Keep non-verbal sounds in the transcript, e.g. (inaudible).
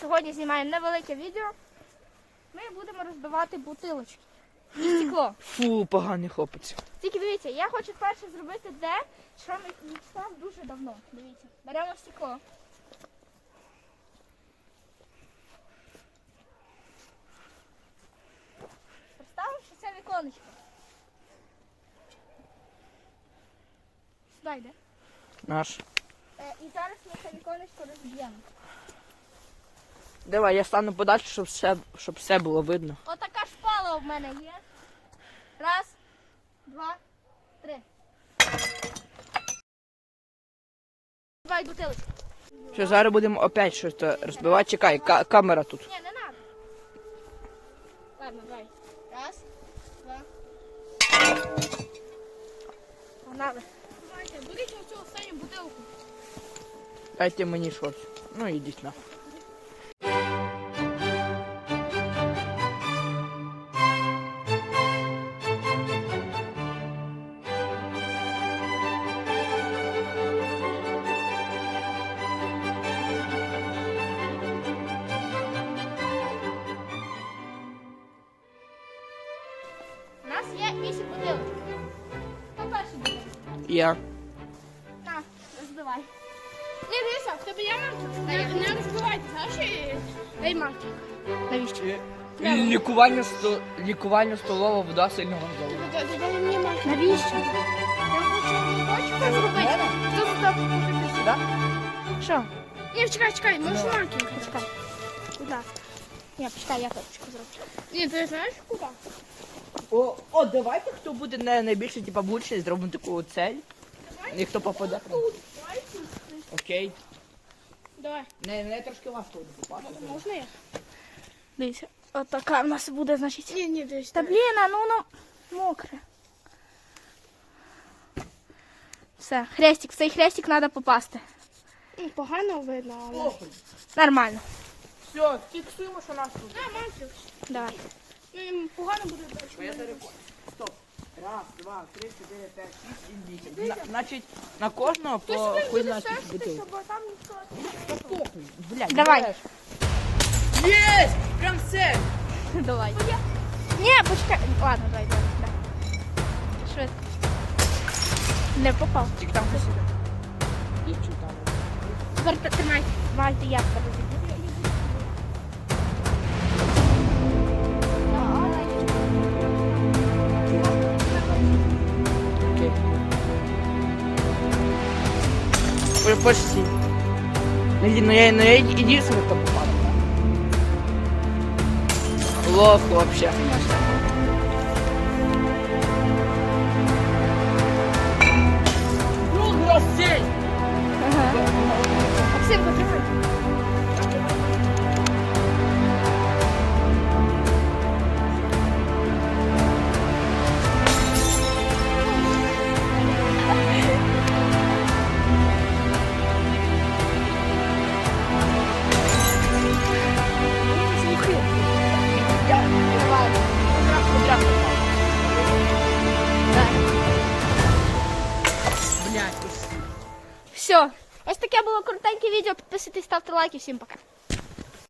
сьогодні знімаємо невелике відео. Ми будемо розбивати бутилочки і стекло. Фу, поганий хлопець. Тільки дивіться, я хочу перше зробити те, що ми мечтав дуже давно. Дивіться, беремо стекло. Представимо, що це віконечко. Сюди йде. Наш. Е, і зараз ми це віконечко розб'ємо. Давай, я стану подальше, щоб все, щоб все було видно. Отака шпала в мене є. Раз, два, три. Давай бутилочку. Що зараз будемо опять щось розбивати. Чекай, ка- камера тут. Ні, не надо. Ладно, давай. Раз, два. Погнали. Давайте, беріть оцю останню бутилку. Дайте мені щось. Ну ідіть на. Нас є вісім бутилок. Хто перший буде? Я. На, розбивай. Не дивися, в тебе є мантик? Не, розбивайте, знаєш? Дай мантик. Навіщо? Лікування, сто... Лікування столова вода сильного газову. Дай мені мантик. Навіщо? Я хочу точку зробити. Хто за так Сюди? Що? Ні, чекай, чекай, можеш мантик. Почекай. Будь ласка. Ні, почекай, я точку зроблю. Ні, ти знаєш куди? О, о, давайте хто буде не найбільше типа влучний, зробимо таку цель. І хто попаде. Окей. Давай. Не, не трошки важко буде попасти. Можна я? Дивіться, отака в нас буде, значить. Ні, ні, десь. Та блін, а ну ну мокре. Все, хрестик, в цей хрестик треба попасти. Ну, Погано видно, але. Похуй. Нормально. Все, фіксуємо, що нас тут. А, мантрик. Давай. Ну, погано буде далі. Я зараз- Стоп. Раз, два, три, чотири, п'ять, шість, сім, вісім. На- Значить, на кожного по хуй на скільки бутилок. Щоб там ніхто. Та похуй, блядь, Давай. береш. Єсть! Прям все! (laughs) Давай. Ні, почекай. Ладно, давай, давай. давай. Швидко. Не попав. Тільки там хтось іде. Там. Тепер т- тримай. Давайте я тебе почти. Ну, но, но ну, я, но я единственный, кто попал. Лох вообще, конечно. Максим, потримай. Все. Ось таке було коротеньке відео. Підписуйтесь, ставте лайки. Всім пока.